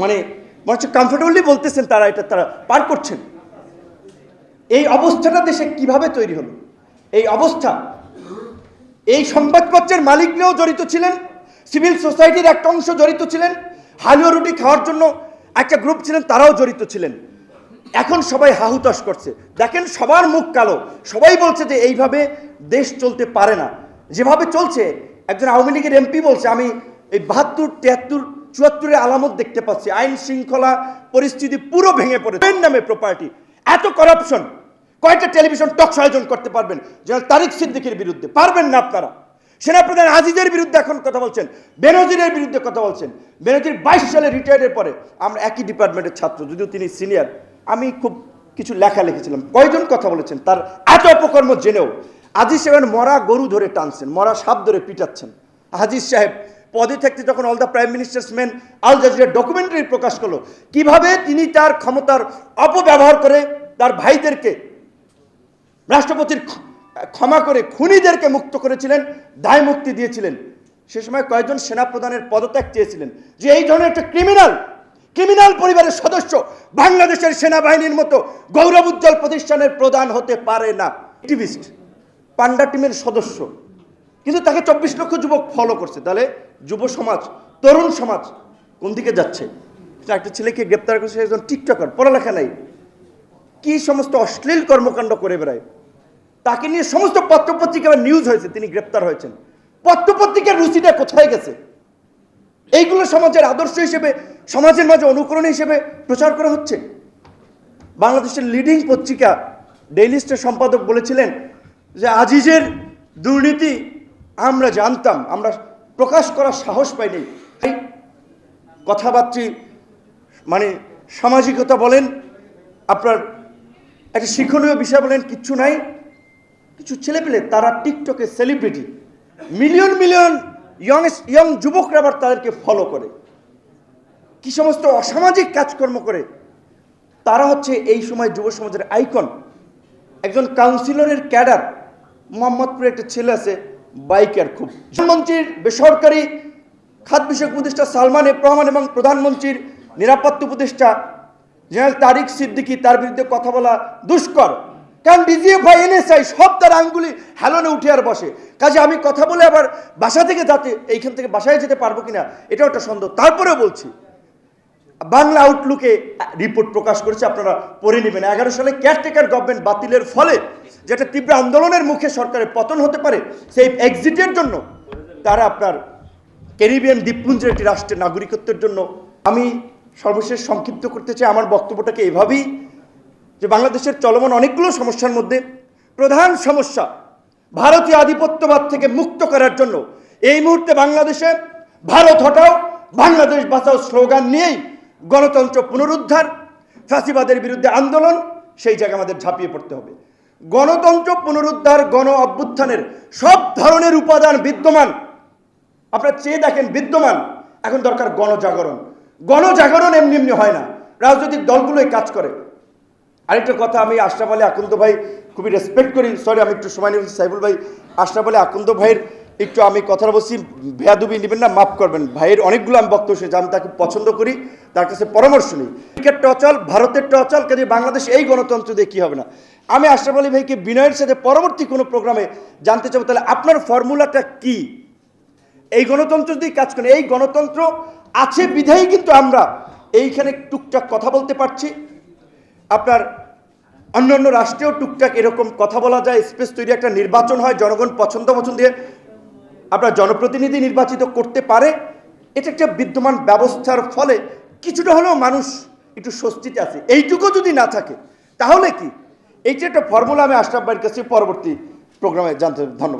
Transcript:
মানে মনে কমফোর্টেবলি বলতেছেন তারা এটা তারা পার করছেন। এই অবস্থাটা দেশে কীভাবে তৈরি হলো? এই অবস্থা, এই সংবাদপত্রের মালিকরাও জড়িত ছিলেন, সিভিল সোসাইটির একটা অংশ জড়িত ছিলেন, হালুয়া রুটি খাওয়ার জন্য একটা গ্রুপ ছিলেন, তারাও জড়িত ছিলেন। এখন সবাই হাহুতাশ করছে। দেখেন সবার মুখ কালো। সবাই বলছে যে এইভাবে দেশ চলতে পারে না। যেভাবে চলছে, একজন আওয়ামী লীগের এমপি বলছে, আমি এই বাহাত্তর, তিয়াত্তর চুয়াত্তরের আলামত দেখতে পাচ্ছি। আইন শৃঙ্খলা পরিস্থিতি পুরো ভেঙে পড়েছে। নামে প্রপার্টি এত করাপশন কয়টা টেলিভিশন টক আয়োজন করতে পারবেন? জেনারেল তারিক সিদ্দিকের বিরুদ্ধে। পারবেন না আপনারা। সেনাপ্রধান আজিজের বিরুদ্ধে এখন কথা বলছেন। বেনজিরের বিরুদ্ধে কথা বলছেন। বেনজির বাইশ সালে রিটায়ার্ডের পরে আমরা একই ডিপার্টমেন্টের ছাত্র, যদিও তিনি সিনিয়র আমি খুব কিছু লেখা লিখেছিলাম। কয়জন কথা বলেছেন? তার এত অপকর্ম জেনেও। আজিজ সাহেব মরা গরু ধরে টানছেন, মরা সাপ ধরে পিটাচ্ছেন। আজিজ সাহেব পদে থাকতে যখন all the prime minister's men আল জাজিরার ডকুমেন্টারি প্রকাশ করল, কীভাবে তিনি তার ক্ষমতার অপব্যবহার করে তার ভাইদেরকে, রাষ্ট্রপতির ক্ষমা করে খুনিদেরকে মুক্ত করেছিলেন, দায় মুক্তি দিয়েছিলেন। সে সময় কয়েকজন সেনাপ্রধানের পদত্যাগ চেয়েছিলেন যে এই ধরনের একটা ক্রিমিনাল ক্রিমিনাল পরিবারের সদস্য বাংলাদেশের সেনাবাহিনীর মতো গৌরব উজ্জ্বল প্রতিষ্ঠানের প্রধান হতে পারে না। অ্যাক্টিভিস্ট পান্ডা টিমের সদস্য। কিন্তু তাকে চব্বিশ লক্ষ যুবক ফলো করছে। তাহলে যুব সমাজ, তরুণ সমাজ কোন দিকে যাচ্ছে? একটা ছেলেকে গ্রেপ্তার করেছে একজন টিকটকার, পড়ালেখা নাই। কি সমস্ত অশ্লীল কর্মকাণ্ড করে বেড়ায়? তাকে নিয়ে সমস্ত পত্রপত্রিকা নিউজ হয়েছে, তিনি গ্রেপ্তার হয়েছেন। পত্রপত্রিকার রুচিটা কোথায় গেছে? এইগুলো সমাজের আদর্শ হিসেবে, সমাজের মাঝে অনুকরণ হিসেবে প্রচার করা হচ্ছে। বাংলাদেশের লিডিং পত্রিকা ডেইলি স্টার সম্পাদক বলেছিলেন যে, আজিজের দুর্নীতি আমরা জানতাম, আমরা প্রকাশ করার সাহস পাইনি। কথাবার্তি মানে সামাজিকতা বলেন, আপনার একটা শিক্ষণীয় বিষয় বলেন, কিচ্ছু নাই। কিছু ছেলেপেলে, তারা টিকটকে celebrity million million young young যুবকরা আবার তাদেরকে ফলো করে। কি সমস্ত অসামাজিক কাজকর্ম করে। তারা হচ্ছে এই সময় যুব সমাজের আইকন একজন কাউন্সিলরের ক্যাডার মোহাম্মদপুরে একটা ছেলে আছে বাইকার খুব। প্রধানমন্ত্রীর বেসরকারি খাত বিষয়ক উপদেষ্টা সালমান এফ রহমান এবং প্রধানমন্ত্রীর নিরাপত্তা উপদেষ্টা জেনারেল তারিক সিদ্দিকি তার বিরুদ্ধে কথা বলা দুষ্কর। কারণ ডিজিএফআই এনএসআই সব তার আঙ্গুলি হেলনে উঠে আর বসে। কাজে আমি কথা বলে আবার বাসা থেকে যাতে এইখান থেকে বাসায় যেতে পারব কিনা, এটাও একটা সন্দেহ। তারপরেও বলছি, বাংলা আউটলুকে রিপোর্ট প্রকাশ করেছে, আপনারা পড়ে নেবেন। এগারো সালে কেয়ারটেকার গভর্নমেন্ট বাতিলের ফলে যেটা তীব্র আন্দোলনের মুখে সরকারের পতন হতে পারে, সেই এক্সিটের জন্য তারা আপনার ক্যারিবিয়ান দ্বীপপুঞ্জের একটি রাষ্ট্রের নাগরিকত্বের জন্য, আমি সর্বশেষ সংক্ষিপ্ত করতে চাই আমার বক্তব্যটাকে এভাবেই, যে বাংলাদেশের চলমান অনেকগুলো সমস্যার মধ্যে প্রধান সমস্যা ভারতীয় আধিপত্যবাদ থেকে মুক্ত করার জন্য এই মুহূর্তে বাংলাদেশে ভারত হটাও বাংলাদেশ বাঁচাও স্লোগান নিয়েই গণতন্ত্র পুনরুদ্ধার, ফ্যাসিবাদের বিরুদ্ধে আন্দোলন, সেই জায়গায় আমাদের ঝাঁপিয়ে পড়তে হবে। গণতন্ত্র পুনরুদ্ধার, গণ অভ্যুত্থানের সব ধরনের উপাদান বিদ্যমান। আপনার চেয়ে দেখেন বিদ্যমান। এখন দরকার গণজাগরণ। গণজাগরণ এমনি এমনি হয় না। রাজনৈতিক দলগুলোই কাজ করে। আরেকটা কথা, আমি আশরাফ আলী আকন্দ ভাই খুবই রেসপেক্ট করি। সরি আমি একটু সময় নিয়েছি। সাইবুল ভাই, আশরাফ আলী আকন্দ ভাইয়ের একটু আমি কথা বলছি। ভেয়াদুবি নেবেন না, মাফ করবেন। ভাইয়ের অনেকগুলো আমি বক্তব্য শুনেছি, আমি তাকে পছন্দ করি, তার কাছে পরামর্শ নিই। ক্রিকেট অচল ভারতের অচল কাজে বাংলাদেশ এই গণতন্ত্র দিয়ে কী হবে না? আমি আশরাফ আলী ভাইকে বিনয়ের সাথে পরবর্তী কোনো প্রোগ্রামে জানতে চাবো, তাহলে আপনার ফর্মুলাটা কী? এই গণতন্ত্র যদি কাজ করে এই গণতন্ত্র আছে বিধায়ী, কিন্তু আমরা এইখানে টুকটাক কথা বলতে পারছি। আপনার অন্য অন্য রাষ্ট্রেও টুকটাক এরকম কথা বলা যায়। স্পেস তৈরি একটা নির্বাচন হয়, জনগণ পছন্দ পছন্দ আপনার জনপ্রতিনিধি নির্বাচিত করতে পারে। এটা একটা বিদ্যমান ব্যবস্থার ফলে কিছুটা হলেও মানুষ একটু স্বস্তিতে আছে। এইটুকু যদি না থাকে, তাহলে কি? এইটা একটা ফর্মুলা আমি আশরাফ ভাইয়ের কাছে পরবর্তী প্রোগ্রামে জানতে ধন্যবাদ।